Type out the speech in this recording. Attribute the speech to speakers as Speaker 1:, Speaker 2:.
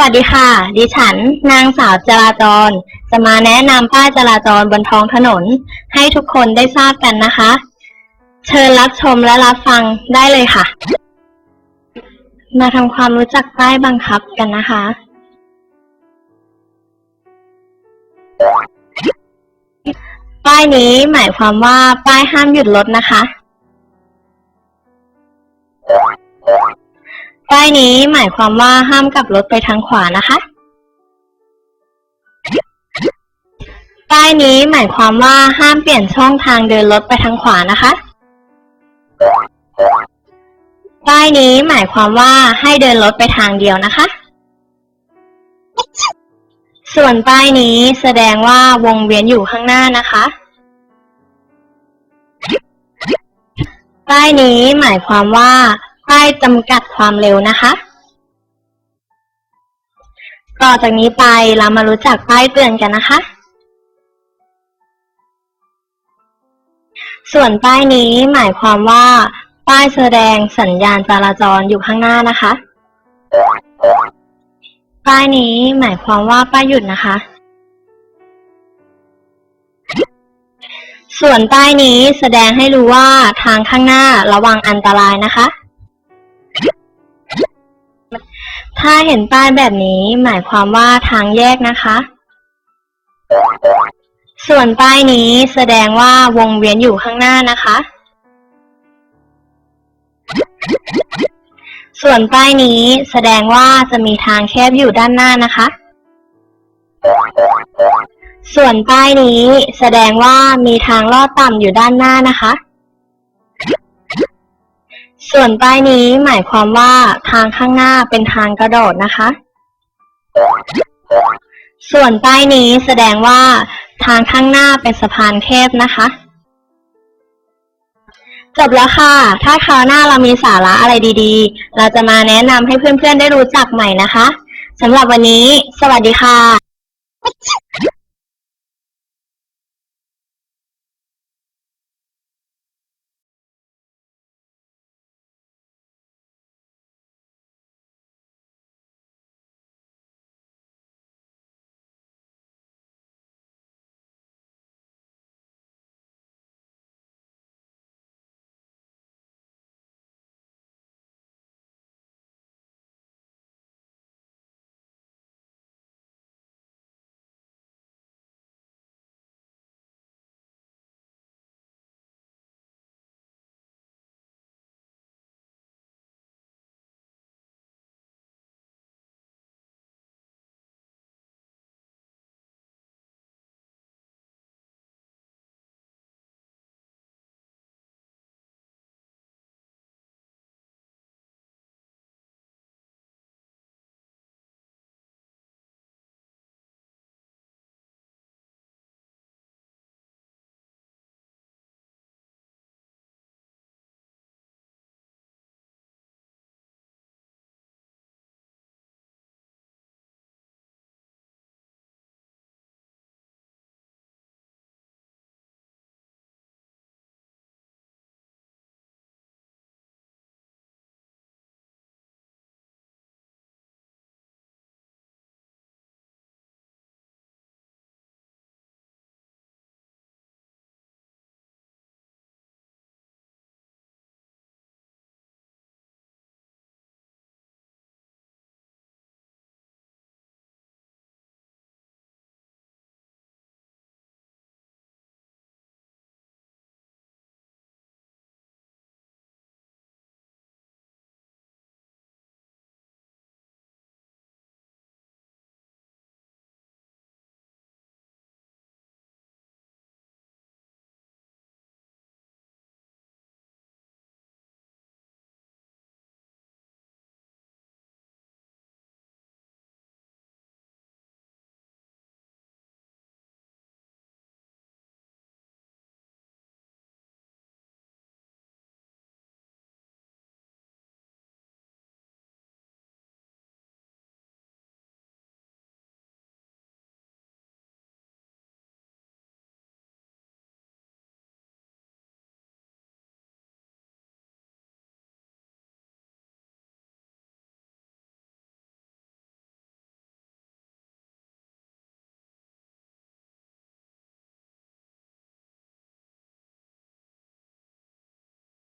Speaker 1: วัสดีค่ะ ดิฉัน นางสาวจราจร จะมาแนะนำป้ายจราจรบนท้องถนน ให้ทุกคนได้ทราบกันนะคะ เชิญรับชมและรับฟังได้เลยค่ะ มาทำความรู้จักป้ายบังคับกันนะคะ ป้ายนี้หมายความว่าป้ายห้ามหยุดรถนะคะ ป้ายนี้หมายความว่าห้ามกลับรถไปทางขวานะคะ ป้ายนี้หมายความว่าห้ามเปลี่ยนช่องทางเดินรถไปทางขวานะคะ ป้ายนี้หมายความว่าให้เดินรถไปทางเดียวนะคะ ส่วนป้ายนี้แสดงว่าวงเวียนอยู่ข้างหน้านะคะป้ายนี้หมายความว่า ป้ายจำกัดความเร็วนะคะ ต่อจากนี้ไปเรามารู้จักป้ายเตือนกันนะคะ ส่วนป้ายนี้หมายความว่า ป้ายแสดงสัญญาณจราจรอยู่ข้างหน้านะคะ ป้ายนี้หมายความว่าป้ายหยุดนะคะ ส่วนป้ายนี้แสดงให้รู้ว่าทางข้างหน้าระวังอันตรายนะคะ ถ้าเห็นป้ายแบบนี้หมายความว่าทางแยกนะคะ ส่วนป้ายนี้แสดงว่าวงเวียนอยู่ข้างหน้านะคะ ส่วนป้ายนี้แสดงว่าจะมีทางแคบอยู่ด้านหน้านะคะ ส่วนป้ายนี้แสดงว่ามีทางลอดต่ำอยู่ด้านหน้านะคะ ส่วนป้ายนี้หมายความว่าทางข้างหน้าเป็นทางกระโดดนะคะ ส่วนป้ายนี้แสดงว่าทางข้างหน้าเป็นสะพานแคบนะคะ จบแล้วค่ะ ถ้าคราวหน้าเรามีสาระอะไรดีๆ เราจะมาแนะนำให้เพื่อนๆได้รู้จักใหม่นะคะสำหรับวันนี้ สวัสดีค่ะ